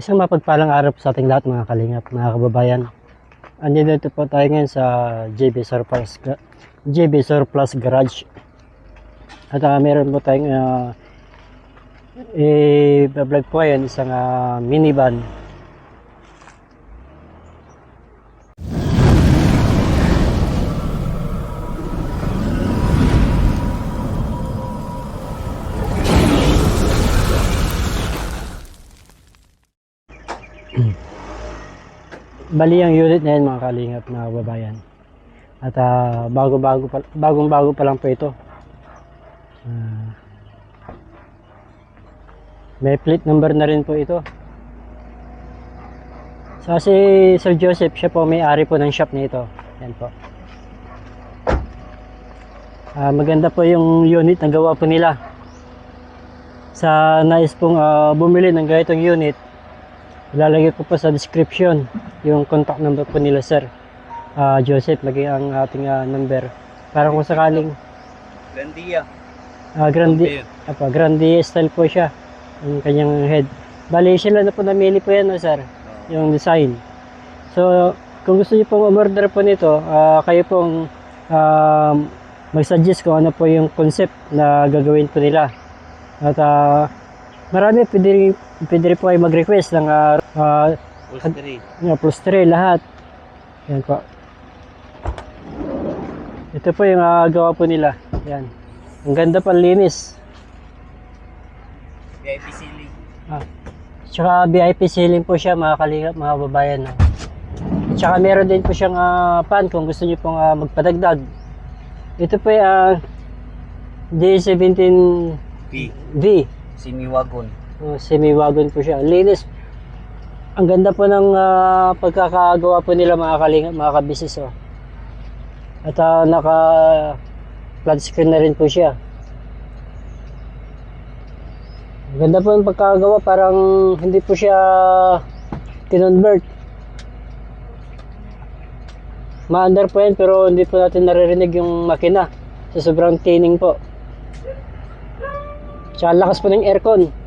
Isang mapagpalang araw po sa ating lahat mga kalingap, mga kababayan. Andito po tayo ngayon sa JB Surplus, JB Surplus Garage. At ah, meron po tayong uh, i-vlog po yan, isang ah, minivan. Bali ang unit na yan mga kalingap mga kababayan. At ah, bago-bago pa, bagong-bago pa lang po ito. Ah, may plate number na rin po ito. So si Sir Joseph, siya po may-ari po ng shop na ito. Yan po. Ah, maganda po yung unit na gawa po nila. Sa nais pong ah, bumili ng ganitong unit, ilalagay ko po sa description yung contact number po nila sir. Ah, Joseph, lagay ang ating ah, number. Para kung sakaling Gandia. ah, grandi, apa, grandi style po siya. Yung kanyang head. Bali, sila na po namili po yan, no, sir? Yung design. So, kung gusto niyo pong umorder po nito, ah, kayo pong um, mag-suggest kung ano po yung concept na gagawin po nila. At ah, marami pwede pwede po kayo mag-request ng ah, ah, Ulstery. yung plus 3 lahat. Yan po. Ito po yung ah, gawa po nila. Yan. Ang ganda pa linis. VIP ceiling. Ah. Tsaka VIP ceiling po siya mga kalingap, mga babayan. No? Tsaka meron din po siyang ah, pan kung gusto niyo pong ah, magpadagdag. Ito po yung ah, D17V. P. Semi-wagon. Oh, semi-wagon po siya. Linis. Ang ganda po ng ah, pagkakagawa po nila mga kalingap, mga kabisis. Oh. At ah, naka flat screen na rin po siya. Ang ganda po ng pagkakagawa, parang hindi po siya kinonvert. Maandar po yan pero hindi po natin naririnig yung makina sa sobrang tining po. Tsaka lakas po ng aircon.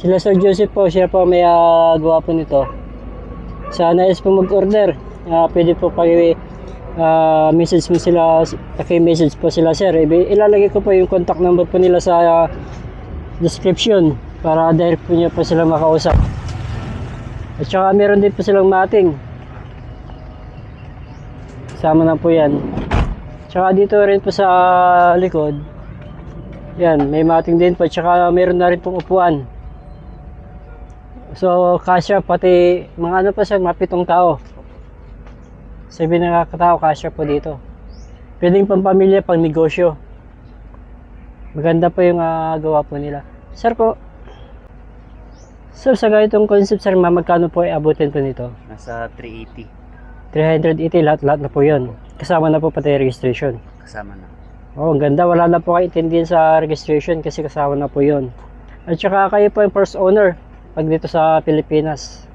Sila Sir Joseph po, siya po may ah, gawa po nito. Sa nais po mag-order, ah, pwede po pag ah, message mo sila, paki-message po sila sir. Ilalagay ko po yung contact number po nila sa ah, description para direct po niyo po sila makausap. At saka meron din po silang mating. Sama na po yan. Tsaka dito rin po sa likod. Yan, may mating din po. Tsaka meron na rin pong upuan. So, kasya pati mga ano pa siya, mapitong tao. Sabi na katao, kasya po dito. Pwedeng pampamilya, pang negosyo. Maganda po yung ah, gawa po nila. Sir po, sir sa ganitong concept, sir, ma, magkano po ay abutin po nito? Nasa 380. 380 lahat-lahat na po yun. Kasama na po pati registration. Kasama na. Oh, ang ganda. Wala na po kayo intindihin sa registration kasi kasama na po yun. At saka kayo po yung first owner pag dito sa Pilipinas.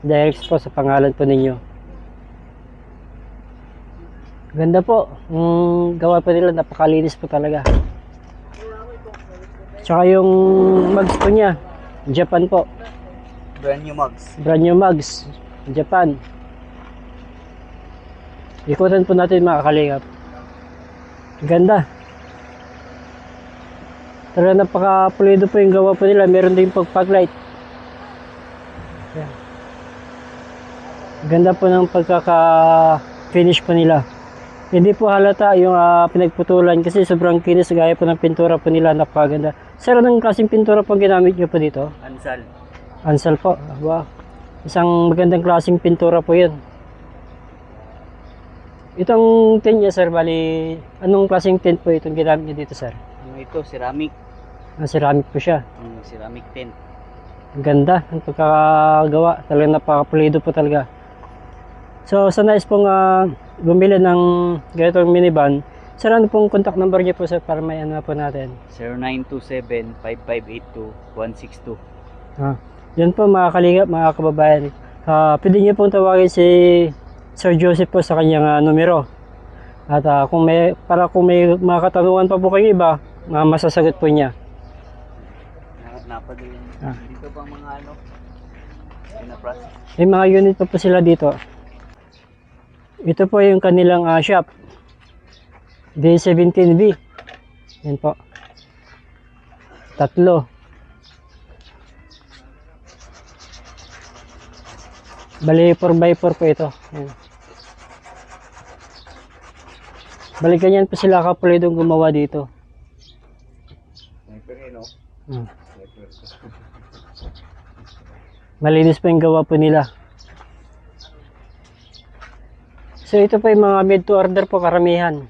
Direct po sa pangalan po ninyo. Ganda po. Yung gawa po nila, napakalinis po talaga. Tsaka yung mugs po niya, Japan po. Brand new mugs. Brand new mugs, Japan. Ikutan po natin mga kalingap. Ganda. Talaga napaka-pulido po yung gawa po nila. Meron din pag-light. Yan. Ganda po ng pagkaka-finish po nila. Hindi po halata yung ah, pinagputulan kasi sobrang kinis gaya po ng pintura po nila. Napakaganda. Sir, anong klaseng pintura po ginamit nyo po dito? Ansal. Ansel po. Wow. Isang magandang klaseng pintura po yun. Itong tent niya, sir, bali, anong klaseng tent po itong ginamit niyo dito, sir? Ano ito? Ceramic. Ah, ceramic po siya. Mm, ceramic tent. Ang ganda ng pagkakagawa. Talagang napakapulido po talaga. So, sa nais pong ah, bumili ng ganitong minivan, sir, ano pong contact number niyo po, sir, para may ano po natin? 0927-5582-162. Ah, yan po mga kalingap, mga kababayan. Ah, pwede niyo pong tawagin si Sir Joseph po sa kanyang ah, numero. At ah, kung may para kung may mga katanungan pa po kayo iba, ah, masasagot po niya. Napadali. Ah. Dito pang mga ano. Pinaprocess. May mga unit pa po sila dito. Ito po yung kanilang ah, shop. D17B. Yan po. Tatlo. Bali 4x4 po ito. Yan. Bali ganyan po sila kapulidong gumawa dito. Sniper no? Hmm. Sniper. Malinis po yung gawa po nila. So ito po yung mga made to order po karamihan.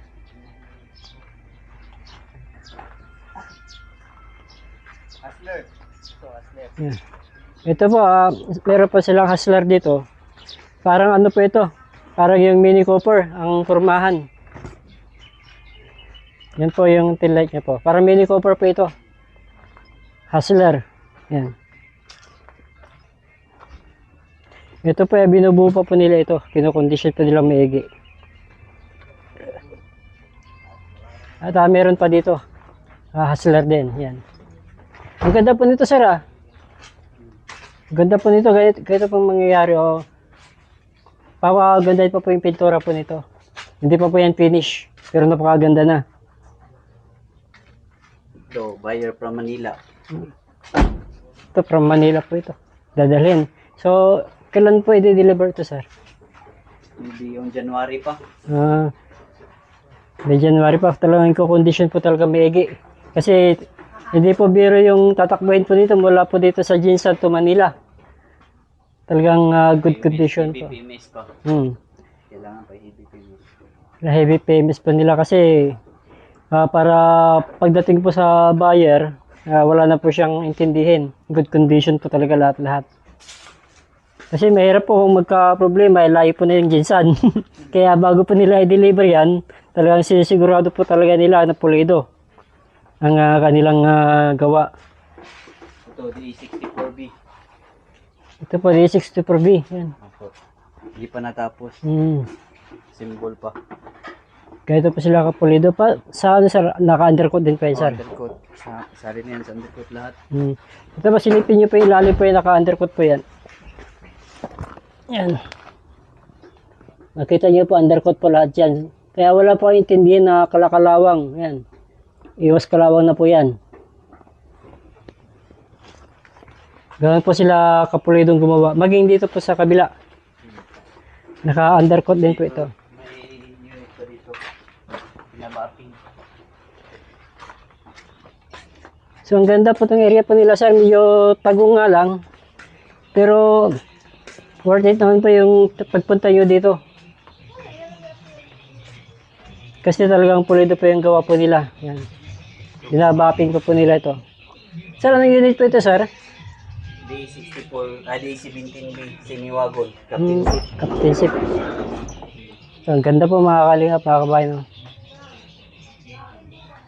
Hustler. Ito, po, ah, meron pa silang hustler dito. Parang ano po ito? Parang yung Mini Cooper, ang formahan. Yan po yung tail light niya po. Parang Mini Cooper po ito. Hustler. Yan. Ito po, eh, binubuo pa po nila ito. Kinukondisyon pa nila maigi. At ah, meron pa dito. Ah, hustler din. Yan. Ang ganda po nito, sir ah. Ganda po nito, ganito, ganito pong mangyayari. Oh. Papakaganda pa po yung pintura po nito. Hindi pa po yan finish, pero napakaganda na. Ito, buyer from Manila. Ito from Manila po ito. Dadalhin. So, kailan po i-deliver ito, sir? Hindi yung January pa. Ah, may January pa. Talagang condition po talaga maigi. Kasi, hindi po biro yung tatakbuhin po dito mula po dito sa Jinsan to Manila. Talagang ah, good condition po. Hmm. Kailangan pa PPMS. na heavy payments po nila kasi ah, para pagdating po sa buyer, ah, wala na po siyang intindihin. Good condition po talaga lahat-lahat. Kasi mahirap po kung magka-problema, eh, layo po na yung ginsan. Kaya bago po nila i-deliver yan, talagang sinisigurado po talaga nila na pulido ang ah, kanilang ah, gawa. Ito, D64B. Ito po, D64B. Yan. Hindi pa natapos. Hmm. Symbol pa. Ganito po sila kapulido pa. Sa ano sir, naka-undercoat din pa yun sir. Undercoat. Sa, sa rin yan, sa undercoat lahat. Hmm. Ito ba silipin nyo po yung ilalim po yung naka-undercoat po yan. Yan. Makita nyo po undercoat po lahat yan. Kaya wala po kayong intindihin na kalakalawang. Yan. Iwas kalawang na po yan. Ganun po sila kapulidong gumawa. Maging dito po sa kabila. Naka-undercoat din po ito. May unit pa dito. Pinabapping. So ang ganda po itong area po nila sir, medyo tagong nga lang. Pero worth it naman po yung pagpunta nyo dito. Kasi talagang pulido po yung gawa po nila. Yan. Binabapping po po nila ito. Sir, anong unit po ito sir? D64, ah, D17B, semi-wagon. Hmm, Captain seat. Captain Ship. So, ang ganda po mga kalingap, mga kabayan. no?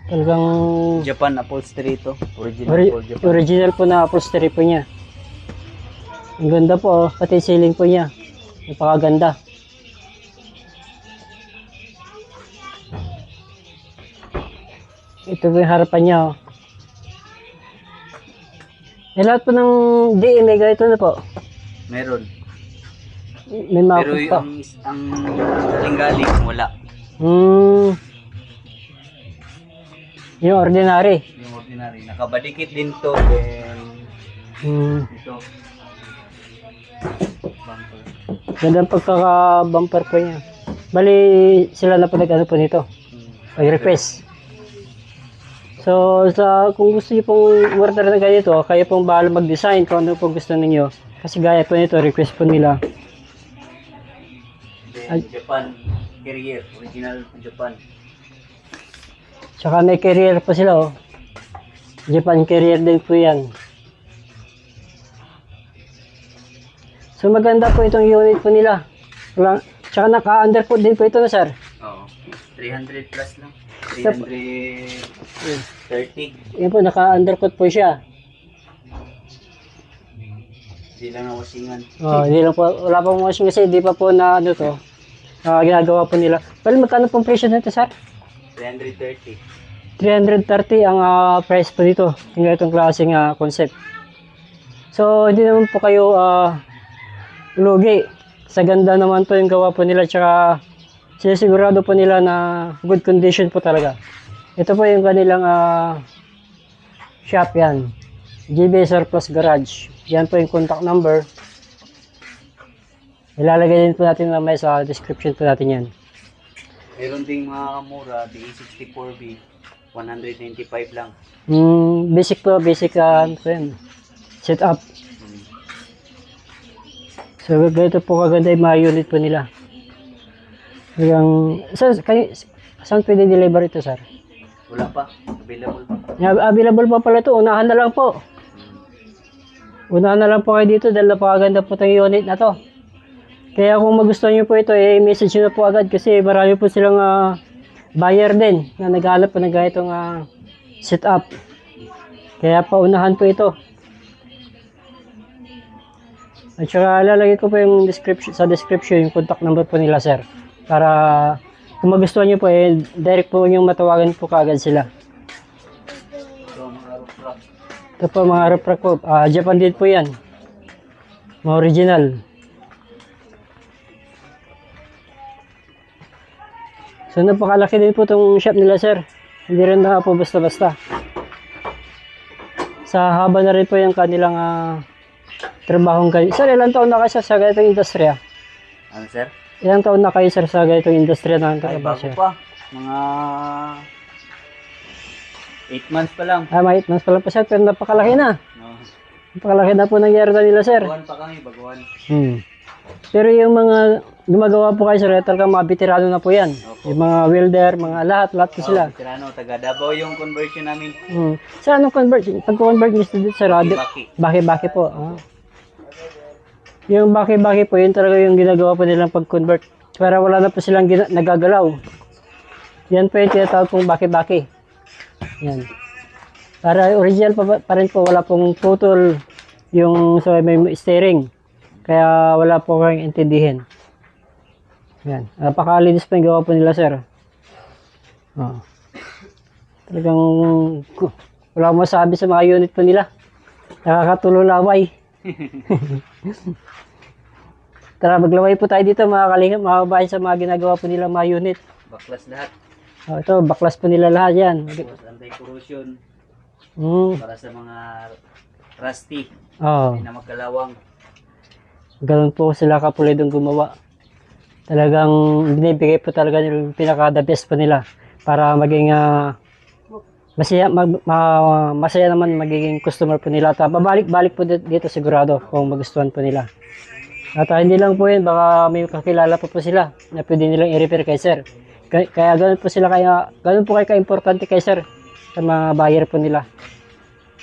Talagang Japan upholstery ito. Original Ori- Japan. original po na upholstery po niya. Ang ganda po, oh. pati ceiling po niya. Napakaganda. Ito po yung harapan niya. Oh. Eh, lahat po ng DMA ganito na po. Meron. May mga Pero yung is- ang galing-galing, wala. Hmm. Yung ordinary. Yung ordinary. Nakabadikit din to. Then, Hmm. ito. Bumper. Ganda pagkaka-bumper po niya. Bali, sila na po nag-ano po nito. Hmm. Pag-request. So, sa, kung gusto niyo pong order na ganito, kayo pong bahala mag-design kung ano pong gusto ninyo. Kasi gaya po nito, request po nila. Then, Japan carrier. Original Japan. Tsaka may carrier pa sila, oh. Japan carrier din po yan. So, maganda po itong unit po nila. Tsaka naka-undercoat din po ito na, sir. Oo. 300 plus lang. Sa- 330. Yan po, naka-undercoat po siya. Hindi lang na wasingan. Oh, hindi lang po, wala pong washing kasi hindi pa po na ano to. ah, ginagawa po nila. Pero magkano pong presyo nito, sir? 330. 330 ang ah, price po dito. Yung itong klaseng ah, concept. So, hindi naman po kayo ah, lugi. Sa ganda naman po yung gawa po nila. Tsaka, sinisigurado po nila na good condition po talaga. Ito po yung kanilang ah, shop yan. GB Surplus Garage. Yan po yung contact number. Ilalagay din po natin mamaya sa description po natin yan. Meron ding mga mura, DE64B, 195 lang. Mm, basic po, basic uh, ano po yan. Set up. Hmm. So, ganito po kaganda yung mga unit po nila. Yung, sir, kayo, saan pwede deliver ito, sir? Wala pa, available pa. Yeah, available pa pala ito. Unahan na lang po. Unahan na lang po kayo dito dahil napakaganda po itong unit na to. Kaya kung magustuhan nyo po ito, eh, message nyo na po agad kasi marami po silang ah, buyer din na naghahanap po ng ganitong uh, setup. Kaya paunahan po ito. At saka lalagay ko po yung description, sa description yung contact number po nila sir. Para kung magustuhan nyo po, eh, direct po yung matawagan po kaagad sila. Ito po mga refract po. Ah, Japan din po yan. Mga original. So napakalaki din po itong shop nila sir. Hindi rin na po basta-basta. Sa haba na rin po yung kanilang ah, trabahong kayo. Sir, ilang taon na kayo sir, sa ganitong industriya? Ano, sir? Ilang taon na kayo sir sa ganitong industriya ng Ay, trabaho sir? pa. Mga 8 months pa lang. Ah, may mas pala po sir, pero napakalaki na. No. Napakalaki na po nangyari na nila sir. Baguhan pa kami, baguhan. Hmm. Pero yung mga gumagawa po kayo sa rental ka, mga veterano na po yan. Opo. Yung mga welder, mga lahat, lahat po sila. Veterano, taga Davao yung conversion namin. Hmm. Sir, anong convert? Pag-convert nyo dito sa radio, Baki. baki-baki po. Ah. Yung baki-baki po, yun talaga yung ginagawa po nilang pag-convert. Pero wala na po silang gina- nagagalaw. Yan po yung tinatawag pong baki-baki. Yan. Para original pa, pa rin po, wala pong putol yung so may steering. Kaya wala po kayong intindihin. Yan. Napakalinis pa yung gawa po nila, sir. Oh. Talagang wala akong masabi sa mga unit po nila. Nakakatulolaway. Tara, maglaway po tayo dito mga kalingap, mga babae sa mga ginagawa po nila mga unit. Baklas lahat. Oh, ito, baklas po nila lahat yan. Tapos anti-corrosion Mm. para sa mga rusty. Oh, Hindi na magkalawang. Ganun po sila kapulidong gumawa. Talagang binibigay po talaga yung pinaka-the best po nila para maging ah, masaya, mag, ma- masaya naman magiging customer po nila. At babalik-balik po di- dito sigurado kung magustuhan po nila. At ah, hindi lang po yun, baka may kakilala pa po sila na pwede nilang i-repair kay sir. Kaya, kaya ganun po sila, kaya ganun po kayo ka-importante kay sir sa mga buyer po nila.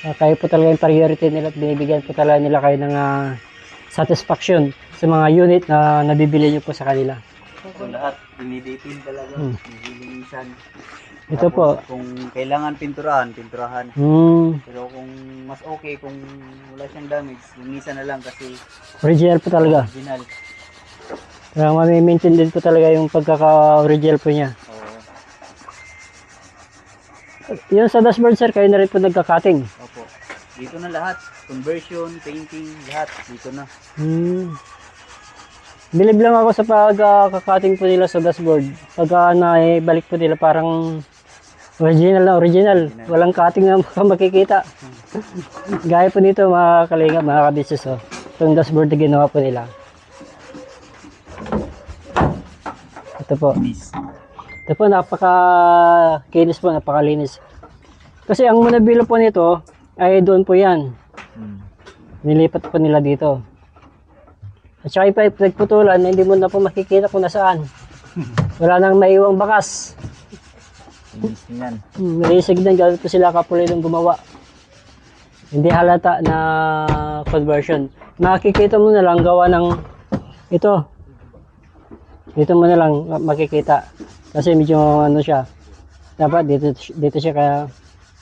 Ah, kayo po talaga yung priority nila at binibigyan po talaga nila kayo ng ah, satisfaction sa mga unit na nabibili nyo po sa kanila. So lahat, dinidating talaga. Hmm. Nililinisan. Ito Tapos, po. Kung kailangan pinturahan, pinturahan. Hmm, Pero kung mas okay, kung wala siyang damage, linisan na lang kasi original po talaga. original. Kaya mami-maintain din po talaga yung pagkaka-original po niya. Oo. Yung sa dashboard sir, kayo na rin po nagka-cutting. Opo. Dito na lahat. Conversion, painting, lahat. Dito na. Hmm. Bilib lang ako sa pagkaka-cutting po nila sa dashboard. Pagka naibalik po nila parang original na original. Walang cutting na makikita. Gaya po nito mga kalinga, mga kabisis. Oh. Itong dashboard na ginawa po nila. Ito po. Ito po, napaka kinis po, napakalinis. Kasi ang munabilo po nito ay doon po yan. Hmm. Nilipat po nila dito. At saka yung pipe nagputulan, hindi mo na po makikita kung nasaan. Wala nang maiwang bakas. Inis yan. Hmm, Nilisig din, gano'n po sila kapuloy ng gumawa. Hindi halata na conversion. Makikita mo na lang gawa ng ito. Dito mo na lang makikita. Kasi medyo ano siya. Dapat dito, dito siya kaya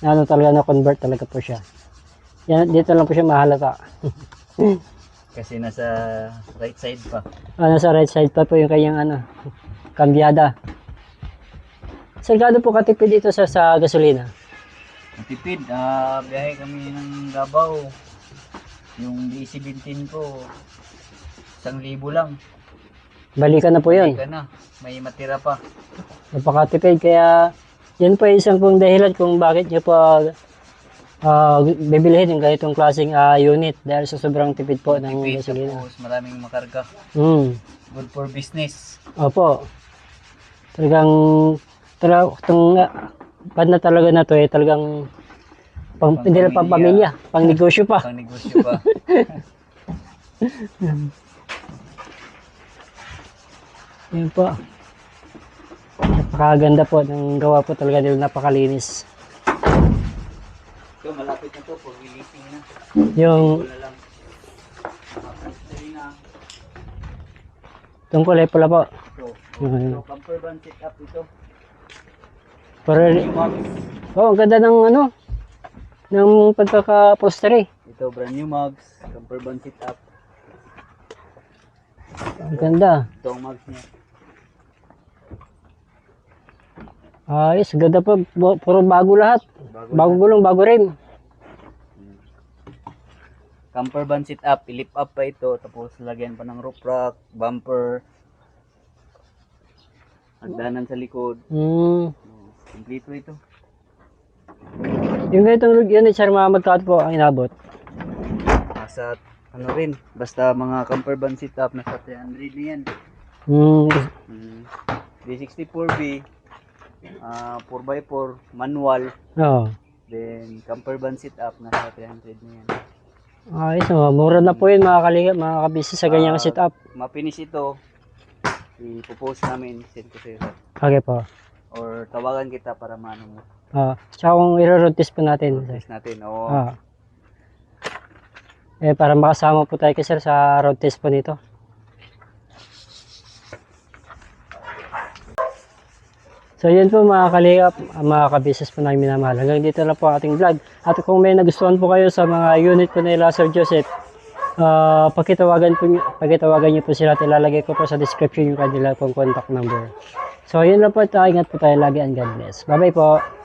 ano talaga na convert talaga po siya. Yan, dito lang po siya mahalata. Kasi nasa right side pa. Ah, nasa right side pa po yung kanyang ano, kambyada. Sir, gaano po katipid ito sa, sa gasolina? Matipid, ah, biyahe kami ng Davao. Yung D17 ko, isang libo lang. Balikan na po yun. Ka na, may matira pa. Napakatipid. Kaya, yan po isang pong dahilan kung bakit nyo po ah, bibilihin yung ganitong klaseng ah, unit dahil sa sobrang tipid po ng Tipid, gasolina. tapos maraming makarga. Hmm. Good for business. Opo. Talagang, talagang, itong uh, pad na talaga na to eh, talagang, pang, Pang hindi lang pang pamilya. pamilya, pang negosyo pa. Pang negosyo pa. Yan po. Napakaganda po ng gawa po talaga nila, napakalinis. Ito, malapit na to, for releasing na. Yung, Wala lang. Itong kulay pula po. Ito, Ayun. ito, camper van set up ito. Max. oh, ang ganda ng ano, ng pagkaka-poster eh. Ito, brand new mags. Camper van set up. Ang ganda. Ito ang mags niya. Ayos, ganda po. Bu- Puro bago lahat. Bago Bago gulong, bago rim. Camper van sit up, ilip up pa ito, tapos lagyan pa ng roof rack, bumper, hagdanan sa likod. Hmm. Kompleto ito. Yung ganitong unit, sir, mga magkano po ang inabot? Nasa ano rin, basta mga camper van sit up, nasa 300 na yan. Hmm. Mm. D64B, ah 4x4, manual, Oo. then camper van sit up, nasa 300 na yan. Ayos, oh. mura na po yun mga kaliga, mga kabisi sa ganyang Ah, setup. Mapinis ito, ipopost namin, send ko sa'yo. Okay po. Or tawagan kita para maano mo. Ah, tsaka kung iro-road test po natin. Test natin, oo. Ah. Eh, para makasama po tayo kay sir sa road test po nito. So yun po mga kalingap, ah, mga kabisis po namin minamahal. Hanggang dito na po ating vlog. At kung may nagustuhan po kayo sa mga unit po nila Sir Joseph, ah pakitawagan, po, pakitawagan niyo po sila at ilalagay ko po sa description yung kanila pong contact number. So yun lang po ito. Ingat po tayo lagi and God bless. Bye bye po.